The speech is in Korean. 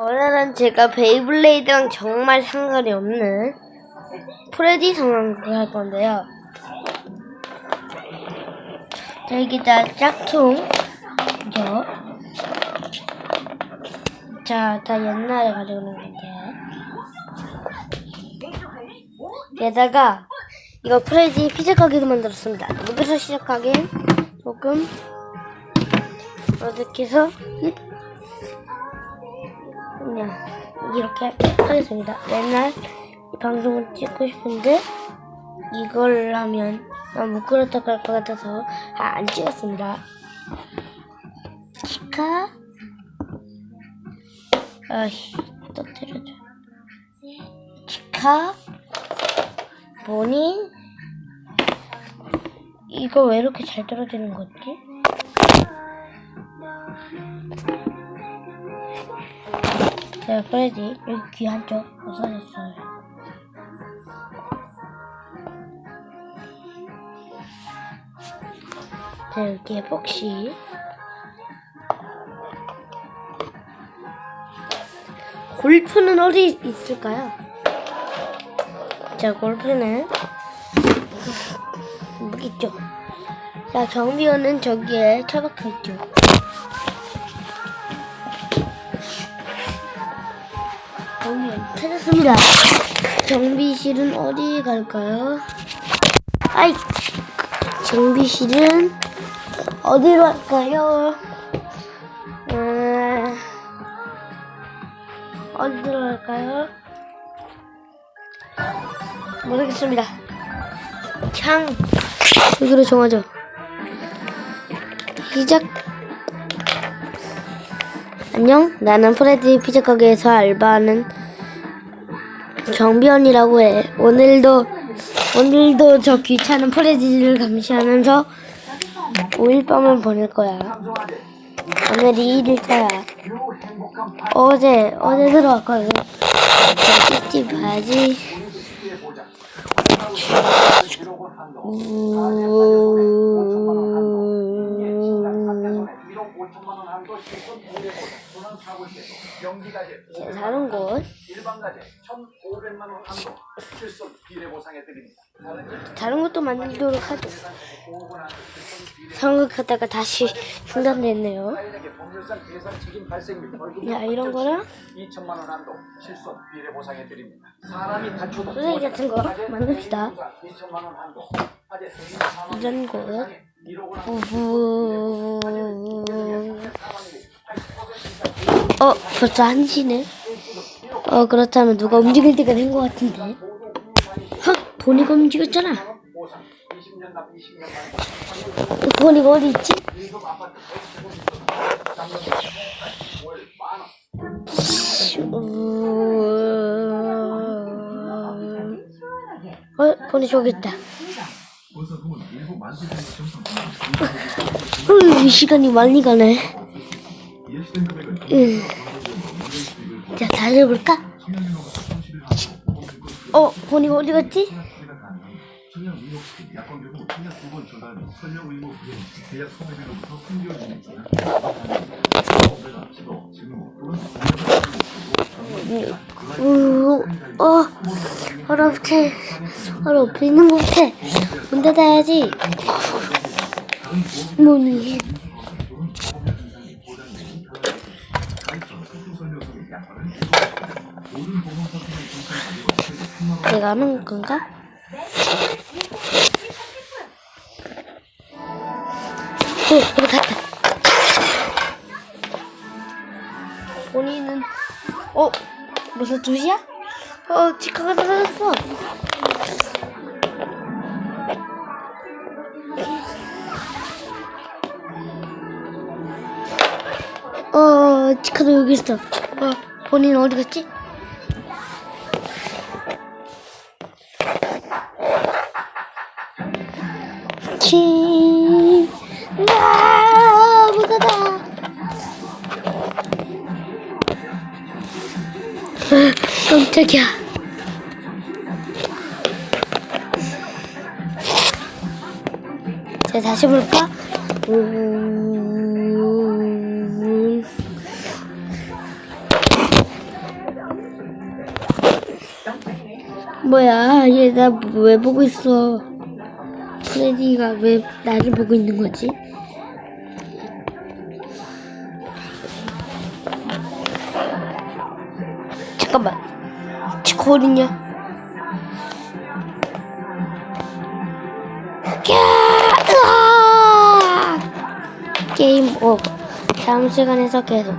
오늘은 제가 베이블레이드랑 정말 상관이 없는 프레디 상황극을 할 건데요. 자, 여기 다 짝퉁. 죠 자, 다 옛날에 가지고 있는 건데. 게다가, 이거 프레디 피자 가게도 만들었습니다. 여기서 시작하긴 조금 어떻게 해서 그냥 이렇게 하겠습니다. 맨날 이 방송을 찍고 싶은데 이걸 하면 너무 부끄럽다고 할것 같아서 아, 안 찍었습니다. 치카 아이씨 떨어뜨려줘 치카 본인 이거 왜 이렇게 잘 떨어지는 거지? 제가 프레디 여기 귀 한쪽 없어졌어요. 자 여기에 복시 골프는 어디 있을까요? 자 골프는 있죠. 자 정비원은 저기에 처박혀 있죠. 찾았습니다. 정비실은 어디 갈까요? 아이 정비실은 어디로 갈까요? 음, 어디로 갈까요? 모르겠습니다. 창 여기로 정하죠. 시작. 안녕. 나는 프레디 피자 가게에서 알바하는 정비원이라고 해. 오늘도 오늘도 저 귀찮은 프레디를 감시하면서 5일 밤을 보낼 거야. 오늘이 1일차야. 어제 어제 들어왔거든. 집 봐야지. 음... 제 사는 곳 일반가제 1,500만 원 한도 실손 비례 보상해 드립니다. 다른 것도 만들도록 하죠. 상극하다가 다시 중단됐네요. 야 이런 거랑 2천만 원 한도 실손 비례 보상해 드립니다. 사람이 다쳐도 소세지 같은 거 만듭시다. 2천만 원 한도 화재 세금 4만 원 이런 곳. 1억 어 벌써 한 시네. 어 그렇다면 누가 움직일 때가 된 것 같은데. 헉 보니가 움직였잖아. 보상 20년 납 20년 만 보니가 어디 있지? 일급 아파트 100제곱미터 장면 월만 원. 어, 보니 저기 있다. 어, 이 시간이 많이 가네. 음. 자, 다시 해볼까? 어, 보니가 어디 갔지? 우, 어, 얼어붙어. 얼어 있는 것 같아. 문 닫아야지. 문이. 내가 하는 건가? 오, 여기 갔다. 본인은, 어, 무슨 두시야? 어, 치카가 사라졌어. 어, 치카도 여기 있어. 어, 본인 어디 갔지? 킹. 와, 무서다. 깜짝이야. 자, 다시 볼까? 음... 뭐야, 얘 나 왜 보고 있어? 프레디가 왜 나를 보고 있는 거지? 잠깐만. 치코 어딨냐? 야! 으아! 게임 오버. 다음 시간에서 계속.